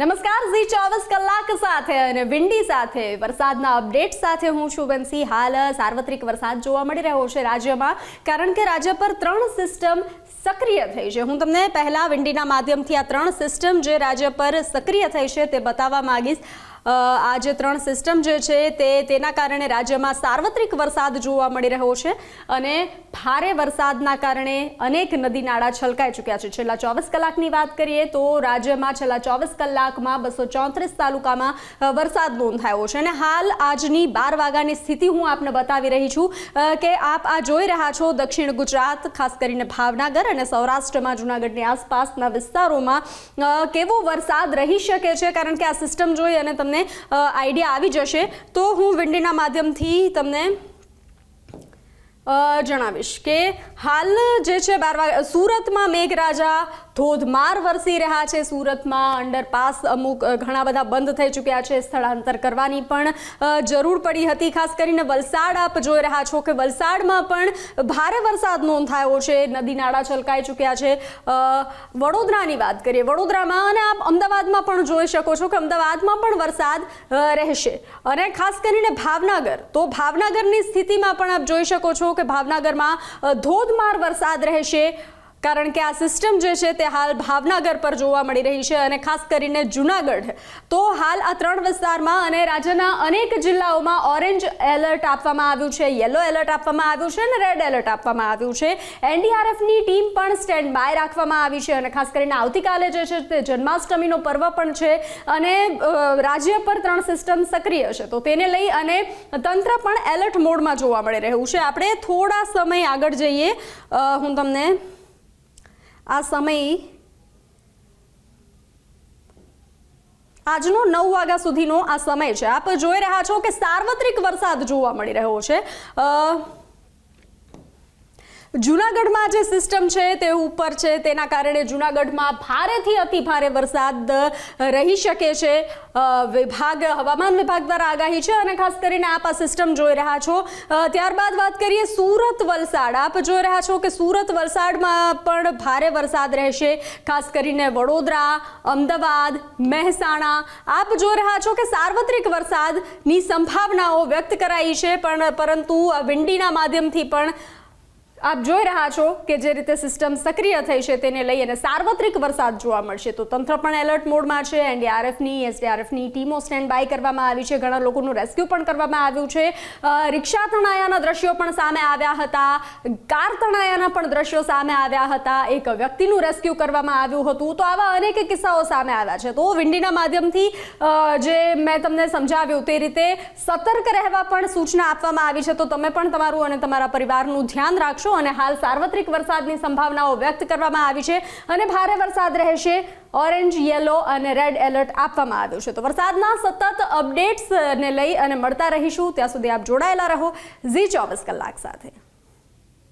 નમસ્કાર, ઝી ચોવીસ કલાક સાથે અને વિંડી સાથે. વરસાદના અપડેટ સાથે હું છું બંસી. હાલ સાર્વત્રિક વરસાદ જોવા મળી રહ્યો છે રાજ્યમાં, કારણ કે રાજ્ય પર ત્રણ સિસ્ટમ સક્રિય થઈ છે. હું તમને પહેલા વિંડીના માધ્યમથી આ ત્રણ સિસ્ટમ જે રાજ્ય પર સક્રિય થઈ છે તે બતાવવા માંગીશ. આ જે ત્રણ સિસ્ટમ જે છે તે તેના કારણે રાજ્યમાં સાર્વત્રિક વરસાદ જોવા મળી રહ્યો છે અને ભારે વરસાદના કારણે અનેક નદી નાળા છલકાઈ ચૂક્યા છે. છેલ્લા ચોવીસ કલાકની વાત કરીએ તો રાજ્યમાં છેલ્લા ચોવીસ કલાકમાં બસો ચોત્રીસ તાલુકામાં વરસાદ નોંધાયો છે. અને હાલ આજની બાર વાગ્યાની સ્થિતિ હું આપને બતાવી રહી છું કે આપ આ જોઈ રહ્યા છો દક્ષિણ ગુજરાત, ખાસ કરીને ભાવનગર અને સૌરાષ્ટ્રમાં, જૂનાગઢની આસપાસના વિસ્તારોમાં કેવો વરસાદ રહી શકે છે? કારણ કે આ સિસ્ટમ જોઈ અને તમને અ, આઈડિયા આવી જશે તો હું વિંડીના માધ્યમથી તમને જણાવીશ કે હાલ જે છે બાર સુરતમાં મેઘરાજા ધોધમાર વરસી રહ્યા છે સુરતમાં. અંડરપાસ અમુક ઘણા બધા બંધ થઈ ચૂક્યા છે સ્થળાંતર કરવાની પણ જરૂર પડી હતી. ખાસ કરીને વલસાડ આપ જોઈ રહ્યા છો કે વલસાડમાં પણ ભારે વરસાદ નોંધાયો છે. નદી નાળા છલકાઈ ચૂક્યા છે. વડોદરાની વાત કરીએ. વડોદરામાં અને આપ અમદાવાદમાં પણ જોઈ શકો છો કે અમદાવાદમાં પણ વરસાદ રહેશે. અને ખાસ કરીને ભાવનગર, તો ભાવનગરની સ્થિતિમાં પણ આપ જોઈ શકો છો કે ભાવનગરમાં ધોધમાર વરસાદ રહેશે. કારણ કે આ સિસ્ટમ જે છે તે હાલ ભાવનગર પર જોવા મળી રહી છે અને ખાસ કરીને જુનાગઢ. તો હાલ આ ત્રણ વિસ્તારમાં અને રાજ્યના અનેક જિલ્લાઓમાં ઓરેન્જ એલર્ટ આપવામાં આવ્યું છે, યલો એલર્ટ આપવામાં આવ્યું છે અને રેડ એલર્ટ આપવામાં આવ્યું છે. એનડીઆરએફની ટીમ પણ સ્ટેન્ડ બાય રાખવામાં આવી છે અને ખાસ કરીને આવતીકાલે જે છે તે જન્માષ્ટમીનો પર્વ પણ છે અને રાજ્ય પર ત્રણ સિસ્ટમ સક્રિય છે. તો તેને લઈ અને તંત્ર પણ એલર્ટ મોડમાં જોવા મળી રહ્યું છે. આપણે થોડા સમય આગળ જઈએ. હું તમને આ સમય આજનો નવ વાગ્યા સુધીનો આ સમય છે. આપ જોઈ રહ્યા છો કે સાર્વત્રિક વરસાદ જોવા મળી રહ્યો છે. અ, જૂનાગઢમાં જે સિસ્ટમ છે તે ઉપર છે, તેના કારણે જૂનાગઢમાં ભારેથી અતિ ભારે વરસાદ રહી શકે છે. વિભાગ, હવામાન વિભાગ દ્વારા આગાહી છે અને ખાસ કરીને આપ આ સિસ્ટમ જોઈ રહ્યા છો. ત્યારબાદ વાત કરીએ સુરત વલસાડ. આપ જોઈ રહ્યા છો કે સુરત વલસાડમાં પણ ભારે વરસાદ રહેશે. ખાસ કરીને વડોદરા, અમદાવાદ, મહેસાણા. આપ જોઈ રહ્યા છો કે સાર્વત્રિક વરસાદની સંભાવનાઓ વ્યક્ત કરાઈ છે, પણ પરંતુ વિંડીના માધ્યમથી પણ આપ જોઈ રહ્યા છો કે જે રીતે સિસ્ટમ સક્રિય થઈ છે તેને લઈ અને સાર્વત્રિક વરસાદ જોવા મળશે. તો તંત્ર પણ એલર્ટ મોડમાં છે. એનડીઆરએફની, એસડીઆરએફની ટીમો સ્ટેન્ડ બાય કરવામાં આવી છે. ઘણા લોકોનું રેસ્ક્યુ પણ કરવામાં આવ્યું છે. રિક્ષા તણાયાના દ્રશ્યો પણ સામે આવ્યા હતા. કાર તણાયાના પણ દ્રશ્યો સામે આવ્યા હતા. એક વ્યક્તિનું રેસ્ક્યુ કરવામાં આવ્યું હતું. તો આવા અનેક કિસ્સાઓ સામે આવ્યા છે. તો વિંડીના માધ્યમથી જે મેં તમને સમજાવ્યું તે રીતે સતર્ક રહેવા પણ સૂચના આપવામાં આવી છે. તો તમે પણ તમારું અને તમારા પરિવારનું ધ્યાન રાખશો. અને હાલ સાર્વત્રિક વરસાદની સંભાવનાઓ વ્યક્ત કરવામાં આવી છે અને ભારે વરસાદ રહેશે. ઓરેન્જ, યલો અને રેડ એલર્ટ આપવામાં આવ્યું છે. તો વરસાદના સતત અપડેટ્સને લઈ અને મળતા રહીશું. ત્યાં સુધી આપ જોડાયેલા રહો. ઝી ચોવીસ કલાક સાથે.